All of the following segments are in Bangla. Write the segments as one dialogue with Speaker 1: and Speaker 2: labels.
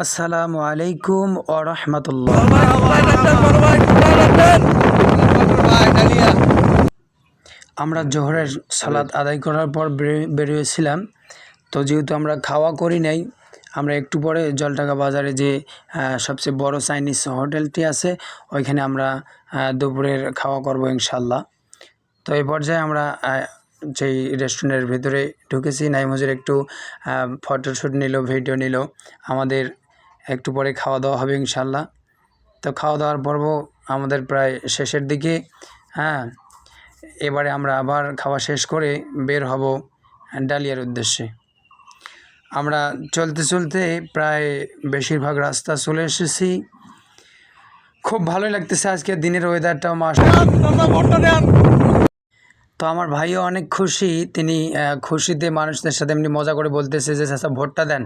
Speaker 1: আসসালামু আলাইকুম ও রহমতুল্লাহ। আমরা জোহরের সালাদ আদায় করার পর বের- বেরিয়েছিলাম। তো যেহেতু আমরা খাওয়া করি নাই, আমরা একটু পরে জলটাকা বাজারে যে সবচেয়ে বড় চাইনিজ হোটেলটি আছে, ওইখানে আমরা দুপুরের খাওয়া করব ইনশাল্লাহ তো এই পর্যায়ে আমরা যেই রেস্টুরেন্টের ভিতরে ঢুকেছি, নাইমুজের একটু ফটোশ্যুট নিল, ভিডিও নিল। আমাদের একটু পরে খাওয়া দাওয়া হবে ইনশাল্লাহ তো খাওয়া দাওয়ার পর্ব আমাদের প্রায় শেষের দিকে। হ্যাঁ এবারে আমরা আবার খাওয়া শেষ করে বের হব ডালিয়ার উদ্দেশ্যে। আমরা চলতে চলতে প্রায় বেশিরভাগ রাস্তা চলে এসেছি। খুব ভালোই লাগতেছে আজকে দিনের ওয়েদারটাও মাস তো আমার ভাইও অনেক খুশি। তিনি খুশিতে মানুষদের সাথে এমনি মজা করে বলতেছে যে চাচা ভোটটা দেন।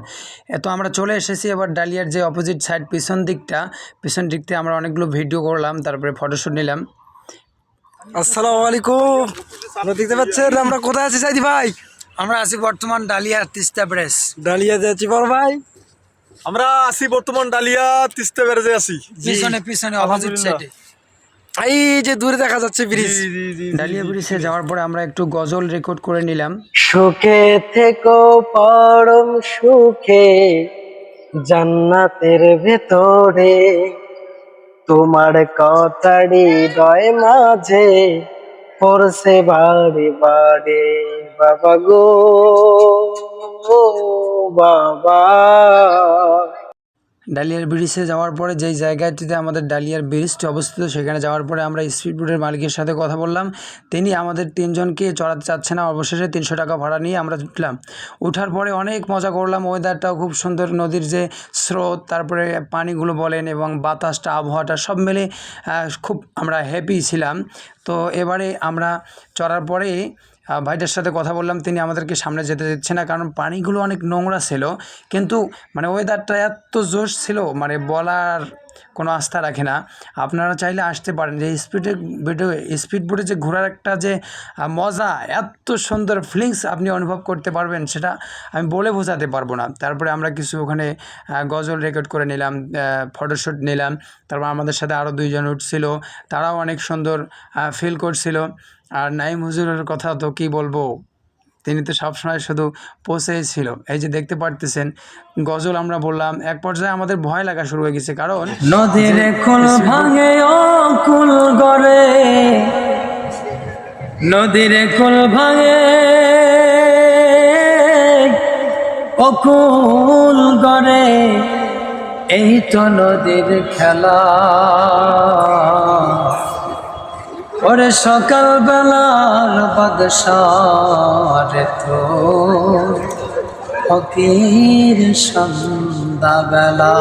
Speaker 1: এ তো আমরা চলে এসেছি এবার ডালিয়ার যে অপোজিট সাইড পিছন দিকটা। পিছন দিক থেকে আমরা অনেকগুলো ভিডিও করলাম তারপরে ফটোশ্যুট নিলাম।
Speaker 2: আসসালামু আলাইকুম। আপনারা দেখতে পাচ্ছেন আমরা কোথায় আছি সাইদি ভাই?
Speaker 1: আমরা আছি বর্তমান ডালিয়া তিস্তা প্রেস
Speaker 2: ডালিয়া যাচ্ছি বড় ভাই?
Speaker 3: আমরা আছি বর্তমান ডালিয়া তিস্তা ব্যারেজে আছি।
Speaker 1: পিছনে পিছনে অপোজিট সাইডে
Speaker 2: এই যে দূরে দেখা যাচ্ছে ব্রিজ।
Speaker 1: ডালিয়া ব্রিজে যাওয়ার পরে আমরা একটু গজল রেকর্ড করে নিলাম।
Speaker 2: সুখে থেকো পরম সুখে জান্নাতের ভেতরে। তোমার কথাড়ি হৃদয় মাঝে পড়ছে বাড়ি বাড়ি বাবা গো বাবা।
Speaker 1: ডালিয়ার ব্রিজে যাওয়ার পরে যেই জায়গাটিতে আমাদের ডালিয়ার ব্রিজটি অবস্থিত, সেখানে যাওয়ার পরে আমরা স্পিড বোটের মালিকের সাথে কথা বললাম। তিনি আমাদের তিনজনকে চড়াতে চাচ্ছে না, অবশেষে তিনশো টাকা ভাড়া নিয়ে আমরা উঠলাম। উঠার পরে অনেক মজা করলাম ওয়েদারটাও খুব সুন্দর, নদীর যে স্রোত, তারপরে পানিগুলো বলেন এবং বাতাসটা, আবহাওয়াটা সব মিলে খুব আমরা হ্যাপি ছিলাম। তো এবারে আমরা চড়ার পরে ভাইটার সাথে কথা বললাম, তিনি আমাদেরকে সামনে যেতে দিচ্ছে না, কারণ পানিগুলো অনেক নোংরা ছিল। কিন্তু মানে ওয়েদারটা এত জোশ ছিল মানে বলার কোনো আস্থা রাখে না। আপনারা চাইলে আসতে পারেন যে স্পিডে বেডে স্পিড বোটে যে ঘোরার একটা যে মজা, এত সুন্দর ফিলিংস আপনি অনুভব করতে পারবেন, সেটা আমি বলে বোঝাতে পারব না। তারপরে আমরা কিছু ওখানে গজল রেকর্ড করে নিলাম ফটোশ্যুট নিলাম। তারপর আমাদের সাথে আরও দুইজন উঠছিল, তারাও অনেক সুন্দর ফিল করছিল। আর নাইম হুজুরের কথা তো কি বলব? তিনি তো সবসময় শুধু পৌঁছেই ছিল। এই যে দেখতে পারতেছেন গজল আমরা বললাম এক পর্যায়ে আমাদের ভয় লাগা শুরু হয়ে গেছে। কারণ
Speaker 4: নদীর কুল ভাঙে ও কুল গড়ে। নদীর কুল ভাঙে ও কুল গড়ে। এই তো নদীর খেলা। ওরে সকাল বেলার বাদশারে তো ফকির সন্ধ্যা বেলা